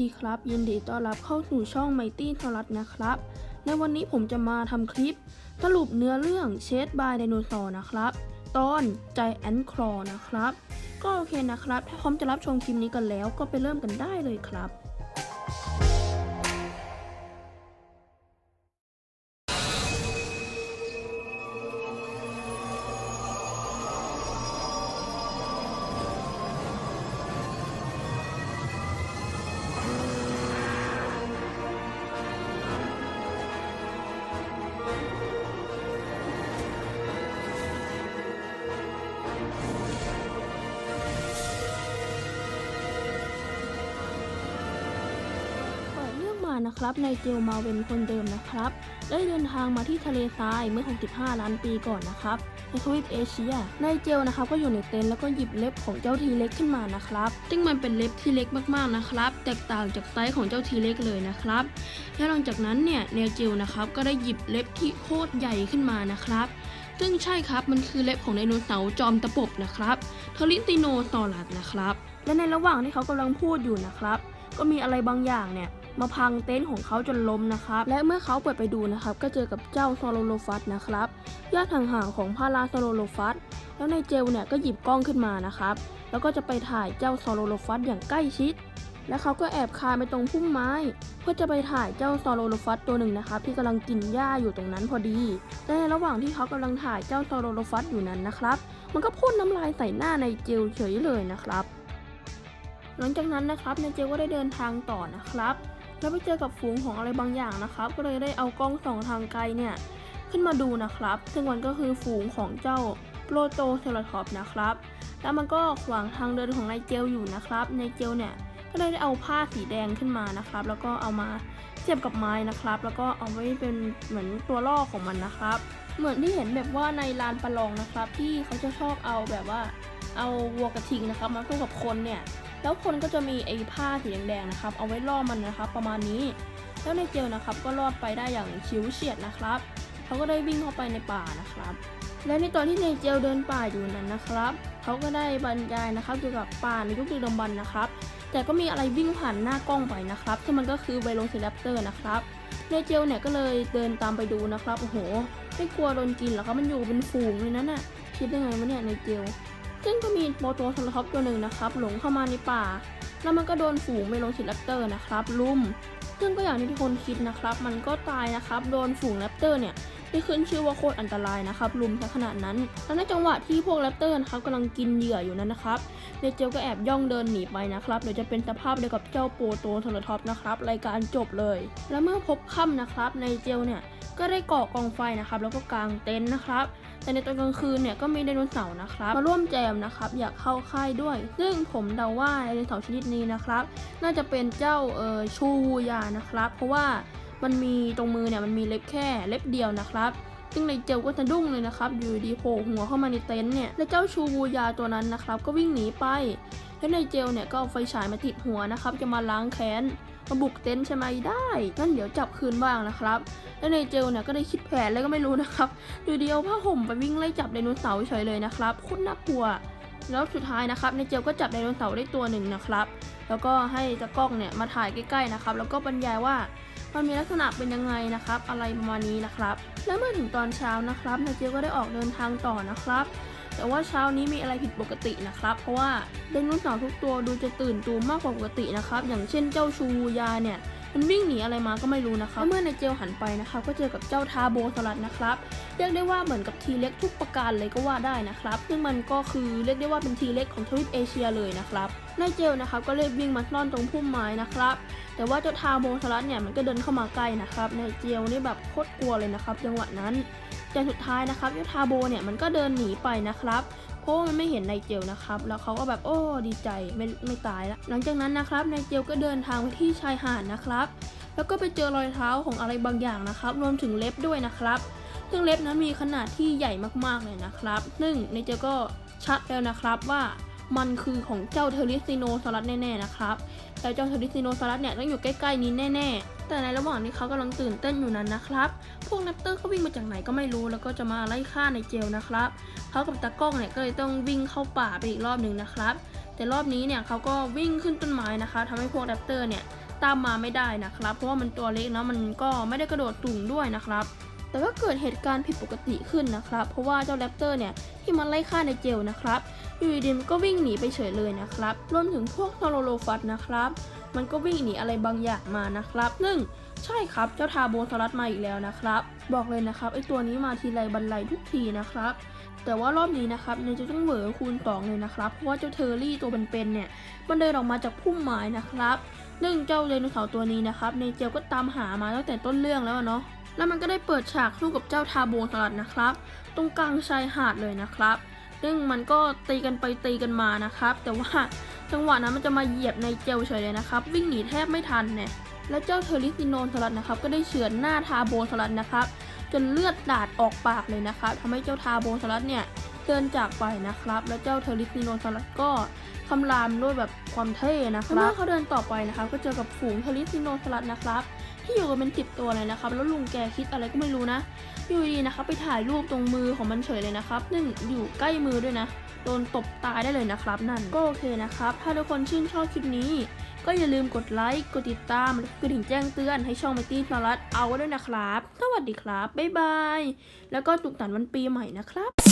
ดีครับ ยินดีต้อนรับเข้าสู่ช่องไมตี้ทรัสนะครับ ในวันนี้ผมจะมาทำคลิป สรุปเนื้อเรื่องเชดบายไดโนเสาร์นะครับ ตอนใจแอนคลอนะครับ ก็โอเคนะครับ ถ้าพร้อมจะรับชมคลิปนี้กันแล้วก็ไปเริ่มกันได้เลยครับ นะครับ ในเจลมาเวนคนเดิมนะครับ ได้เดินทางมาที่ทะเลทรายเมื่อ 65 ล้านปีก่อนนะครับ ในทวีปเอเชีย ในเจลนะครับก็อยู่ในเต็นท์แล้วก็หยิบเล็บของเจ้าทีเล็กขึ้นมานะครับ ซึ่งมันเป็นเล็บที่เล็กมากๆนะครับ แตกต่างจากไซส์ของเจ้าทีเล็กเลยนะครับ แล้วหลังจากนั้นเนี่ยเนเจลนะครับก็ได้หยิบเล็บที่โคตรใหญ่ขึ้นมานะครับซึ่งใช่ครับ มันคือเล็บของไดโนเสาร์จอมตะปบนะครับเทอริติโนซอรัสนะครับ และในระหว่างที่เขากำลังพูดอยู่นะครับ ก็มีอะไรบางอย่างเนี่ย มาพังเต็นท์ของเขาจนล้มนะครับ และเมื่อเขาเปิดไปดูนะครับ ก็เจอกับเจ้าซอโลโลฟัสนะครับญาติห่างๆของพาราซอโลโลฟัสแล้วในเจลเนี่ยก็หยิบกล้องขึ้นมานะครับ แล้วก็จะไปถ่ายเจ้าซอโลโลฟัสอย่างใกล้ชิด และเขาก็แอบคานไปตรงพุ่มไม้ เพื่อจะไปถ่ายเจ้าซอโลโลฟัสตัวหนึ่งนะครับ ที่กำลังกินหญ้าอยู่ตรงนั้นพอดีและในระหว่างที่เขากำลังถ่ายเจ้าซอโลโลฟัสอยู่นั้นนะครับ มันก็พ่นน้ำลายใส่หน้าในเจลเฉยเลยนะครับ หลังจากนั้นนะครับในเจลก็ได้เดินทางต่อนะครับ แล้วไปเจอกับฝูงของอะไรบางอย่างนะครับ ก็เลยได้เอากล้องส่องทางไกลเนี่ย ขึ้นมาดูนะครับ ซึ่งมันก็คือฝูงของเจ้าโปรโตเซราทอปนะครับ แล้วมันก็ขวางทางเดินของนายเจลอยู่นะครับนายเจลเนี่ยก็เลยได้เอาผ้าสีแดงขึ้นมานะครับ แล้วก็เอามาเสียบกับไม้นะครับ แล้วก็เอาไว้เป็นเหมือนตัวล่อของมันนะครับ เหมือนที่เห็นแบบว่าในลานประลองนะครับ ที่เขาจะชอบเอาแบบว่าเอาวัวกระทิงนะครับ มาสู้กับคนเนี่ย แล้วคนก็จะมีไอ้ผ้าสีแดงๆนะครับ เอาไว้ล่อมันนะครับ ประมาณนี้ แล้วในเจลนะครับก็รอดไปได้อย่างชิวเฉียดนะครับ เขาก็ได้วิ่งเข้าไปในป่านะครับ และในตอนที่ในเจลเดินป่าอยู่นั้นนะครับ เขาก็ได้บรรยายนะครับเกี่ยวกับป่าในยุคดึกดำบรรพ์นะครับ แต่ก็มีอะไรวิ่งผ่านหน้ากล้องไปนะครับซึ่งมันก็คือไวโรซิรัปเตอร์นะครับในเจลเนี่ยก็เลยเดินตามไปดูนะครับโอ้โหไม่กลัวโดนกินหรอกครับมันอยู่เป็นฝูงเลยนั่นน่ะคิดได้ไงวะเนี่ยในเจล ซึ่งก็มีโปรโตซอลท็อปตัวหนึ่งนะครับ หลงเข้ามาในป่า แล้วมันก็โดนฝูงเมโลซิแรปเตอร์นะครับลุมซึ่งก็อย่างที่ทุกคนคิดนะครับ มันก็ตายนะครับ โดนฝูงแรปเตอร์เนี่ยที่ขึ้นชื่อว่าโคตรอันตรายนะครับลุมซะขนาดนั้น แล้วในจังหวะที่พวกแรปเตอร์นะครับกำลังกินเหยื่ออยู่นั้นนะครับเนเจลก็แอบย่องเดินหนีไปนะครับเดี๋ยวจะเป็นสภาพเดียวกับเจ้าโปรโตซอลท็อปนะครับรายการจบเลย แล้วเมื่อพบค่ำนะครับในเจลเนี่ยก็ได้ก่อกองไฟนะครับ แล้วก็กางเต็นท์นะครับ แต่ในตอนกลางคืนเนี่ยก็มีไดโนเสาร์นะครับมาร่วมแจมนะครับอยากเข้าค่ายด้วย ซึ่งผมเดาว่าไดโนเสาร์ชนิดนี้นะครับ น่าจะเป็นเจ้าเอ่อชูวูยานะครับ เพราะว่ามันมีตรงมือเนี่ยมันมีเล็บแค่เล็บเดียวนะครับซึ่งในเจลก็สะดุ้งเลยนะครับ อยู่ดีโผล่หัวเข้ามาในเต็นท์เนี่ย และเจ้าชูวูยาตัวนั้นนะครับ ก็วิ่งหนีไป แล้วในเจลเนี่ยก็เอาไฟฉายมาติดหัวนะครับ จะมาล้างแค้น มาบุกเต็นท์ใช่ไหมได้งั้นเดี๋ยวจับคืนบ้างนะครับ แล้วในเจลเนี่ยก็ได้คิดแผนแล้วก็ไม่รู้นะครับอยู่ดีเอาผ้าห่มไปวิ่งไล่จับไดโนเสาร์เฉยเลยนะครับโคตรน่ากลัว แล้วสุดท้ายนะครับในเจลก็จับไดโนเสาร์ได้ตัวหนึ่งนะครับ แล้วก็ให้ตากล้องเนี่ยมาถ่ายใกล้ๆนะครับ แล้วก็บรรยายว่ามันมีลักษณะเป็นยังไงนะครับ อะไรประมาณนี้นะครับ แล้วเมื่อถึงตอนเช้านะครับในเจลก็ได้ออกเดินทางต่อนะครับ แต่ว่าเช้านี้มีอะไรผิดปกตินะครับ เพราะว่าไดโนเสาร์ทุกตัวดูจะตื่นตัวมากกว่าปกตินะครับ อย่างเช่นเจ้าชูยาเนี่ย มันวิ่งหนีอะไรมาก็ไม่รู้นะครับเมื่อในเจลหันไปนะครับก็เจอกับเจ้าทาโบสลัดนะครับเรียกได้ว่าเหมือนกับทีเล็กทุกประการเลยก็ว่าได้นะครับ ซึ่งมันก็คือเรียกได้ว่าเป็นทีเล็กของทวีปเอเชียเลยนะครับในเจลนะครับก็เลยวิ่งมาซ่อนตรงพุ่มไม้นะครับแต่ว่าเจ้าทาโบสลัดเนี่ยมันก็เดินเข้ามาใกล้นะครับในเจลนี่แบบโคตรกลัวเลยนะครับจังหวะนั้นแต่สุดท้ายนะครับเจ้าทาโบเนี่ยมันก็เดินหนีไปนะครับ เพราะว่ามันไม่เห็นในเจลนะครับ แล้วเขาก็แบบโอ้ดีใจไม่ไม่ตายแล้วหลังจากนั้นนะครับในเจลก็เดินทางไปที่ชายหาดนะครับ แล้วก็ไปเจอรอยเท้าของอะไรบางอย่างนะครับ รวมถึงเล็บด้วยนะครับ ซึ่งเล็บนั้นมีขนาดที่ใหญ่มากๆเลยนะครับ ซึ่งในเจลก็ชัดแล้วนะครับว่ามันคือของเจ้าเทอริซิโนซอรัสแน่ๆนะครับแล้วเจ้าเทอริซิโนซอรัสเนี่ยต้องอยู่ใกล้ๆนี้แน่ๆ แต่ในระหว่างที่เขากำลังตื่นเต้นอยู่นั้นนะครับ พวกแรปเตอร์ก็วิ่งมาจากไหนก็ไม่รู้แล้วก็จะมาไล่ฆ่าในเจลนะครับ เขากับตากล้องเนี่ยก็เลยต้องวิ่งเข้าป่าไปอีกรอบหนึ่งนะครับ แต่รอบนี้เนี่ยเขาก็วิ่งขึ้นต้นไม้นะคะทำให้พวกแรปเตอร์เนี่ยตามมาไม่ได้นะครับ เพราะว่ามันตัวเล็กนะมันก็ไม่ได้กระโดดสูงด้วยนะครับ แต่ก็เกิดเหตุการณ์ผิดปกติขึ้นนะครับ เพราะว่าเจ้าแรปเตอร์เนี่ยที่มันไล่ฆ่าในเจลนะครับอยู่ดีๆมันก็วิ่งหนีไปเฉยเลยนะครับ รวมถึงพวกทอโรโลฟัสนะครับ มันก็วิ่งหนีอะไรบางอย่างมานะครับนึ่งใช่ครับเจ้าทาโบสลัดมาอีกแล้วนะครับ บอกเลยนะครับไอตัวนี้มาทีไรบันไลทุกทีนะครับ แต่ว่ารอบนี้นะครับเนี่ยจะต้องเหวอคูณสองเลยนะครับ เพราะว่าเจ้าเทอร์รี่ตัวเป็นๆเนี่ย มันเดินออกมาจากพุ่มไม้นะครับนึ่งเจ้าไดโนเสาร์ตัวนี้นะครับในเจลก็ตามหามาตั้งแต่ต้นเรื่องแล้วเนาะแล้วมันก็ได้เปิดฉากสู้กับเจ้าทาโบสลัดนะครับ ตรงกลางชายหาดเลยนะครับ ซึ่งมันก็ตีกันไปตีกันมานะครับ แต่ว่าจังหวะนั้นมันจะมาเหยียบในเจลเฉยเลยนะครับ วิ่งหนีแทบไม่ทันเนี่ยแล้วเจ้าเทอริสิโนนสลัดนะครับ ก็ได้เฉือนหน้าทาโบสลัดนะครับ จนเลือดดาดออกปากเลยนะครับทำให้เจ้าทาโบสลัดเนี่ยเดินจากไปนะครับ แล้วเจ้าเทอริสนิโนสลัดก็คำรามด้วยแบบความเท่นะครับเมื่อเขาเดินต่อไปนะครับ ก็เจอกับฝูงเทอริสนิโนสลัดนะครับ ที่อยู่กันเป็นสิบตัวเลยนะครับ แล้วลุงแกคิดอะไรก็ไม่รู้นะ อยู่ดีนะครับไปถ่ายรูปตรงมือของมันเฉยเลยนะครับนึ่งอยู่ใกล้มือด้วยนะ โดนตบตายได้เลยนะครับ นั่นก็โอเคนะครับ ถ้าทุกคนชื่นชอบคลิปนี้ ก็อย่าลืมกดไลค์ กดติดตามกดิ่งแจ้งเตือนให้ช่องไมตี้สลัดเอาไว้ด้วยนะครับ สวัสดีครับ บ๊ายบาย แล้วก็สุขสันต์วันปีใหม่นะครับ